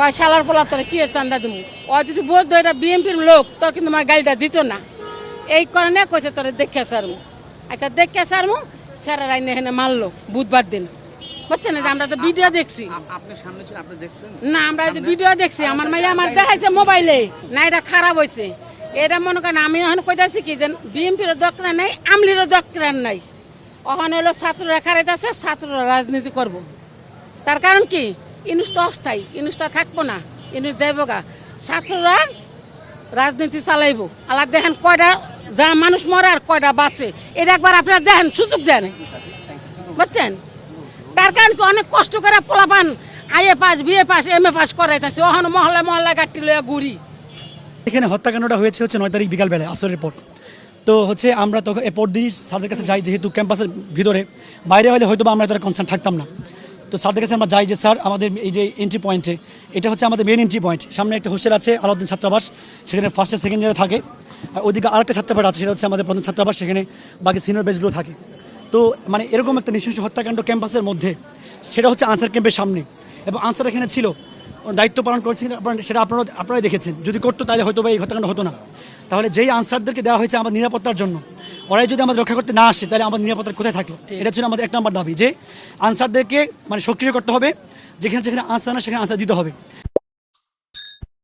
কয় শালার পোলা তোরা কি এর চান্দা দেবো ও যদি বুঝতো এটা বিএনপির লোক তো কিন্তু আমার গাড়িটা দিত না। এই কারণে কইছে তোরা দেখে সারমু আচ্ছা দেখে সারমু স্যারের আইনে এখানে মারলো বুধবার দিন। বুঝছেন? আমরা তো ভিডিও দেখছি। না আমরা ভিডিও দেখছি আমার মাইয়া আমার দেখাইছে মোবাইলে। না এটা খারাপ হয়েছে এটা মনে করেন আমি এখন কইতাছি কি যে বিএনপির দরকার নাই আমলিরও দরকার নাই। ওখানে হলো ছাত্ররা খারাইতেছে ছাত্ররা রাজনীতি করব। তার কারণ কি? ইনুস তো অস্থায়ী, ইনুস তো থাকব না, ইনুস যাইব গা। ছাত্ররা রাজনীতি চালাইব। আলাদ দেখেন কয়টা, যা মানুষ মরে আর কয়টা বাঁচে। এটা একবার আপনারা দেখেন, সুযোগ দেন। বুঝছেন? তার কারণ কি অনেক কষ্ট করে পোলাপান IA pass, BA pass M A pass করাইতেছে। ওখানে মহল্লা মহল্লা গাড়ি লইয়া ঘুরি। এখানে হত্যাকাণ্ডটা হয়েছে হচ্ছে নয় তারিখ বিকালবেলায়, আসরের পর। তো হচ্ছে আমরা তখন এরপর দিন স্যারদের কাছে যাই, যেহেতু ক্যাম্পাসের ভিতরে। বাইরে হলে হয়তো আমরা এতটা কনসার্ন থাকতাম না। তো স্যারদের কাছে আমরা যাই যে স্যার আমাদের এই যে এন্ট্রি পয়েন্টে এটা হচ্ছে আমাদের মেন এন্ট্রি পয়েন্ট সামনে একটা হোস্টেল আছে, আলাউদ্দিন ছাত্রাবাস, সেখানে ফার্স্ট আর সেকেন্ড ইয়ারে থাকে। আর ওইদিকে আরেকটা ছাত্রাবাস আছে, সেটা হচ্ছে আমাদের প্রথম ছাত্রাবাস, সেখানে বাকি সিনিয়র বেচগুলো থাকে। তো মানে এরকম একটা নৃশংস হত্যাকাণ্ড ক্যাম্পাসের মধ্যে, সেটা হচ্ছে আনসার ক্যাম্পের সামনে। এবং আনসার এখানে ছিল, দায়িত্ব পালন করছেন সেটা আপনারা আপনারাই দেখেছেন। যদি করতো তাহলে হয়তো বা এই হত্যাকাণ্ড হতো না। তাহলে যেই আনসারদেরকে দেওয়া হয়েছে আমাদের নিরাপত্তার জন্য ওরাই যদি আমাদের রক্ষা করতে না আসে তাহলে আমাদের নিরাপত্তা কোথায় থাকল? এটা ছিল আমাদের এক নম্বর দাবি যে আনসারদেরকে মানে সক্রিয় করতে হবে। যেখানে যেখানে আনসার না সেখানে আনসার দিতে হবে।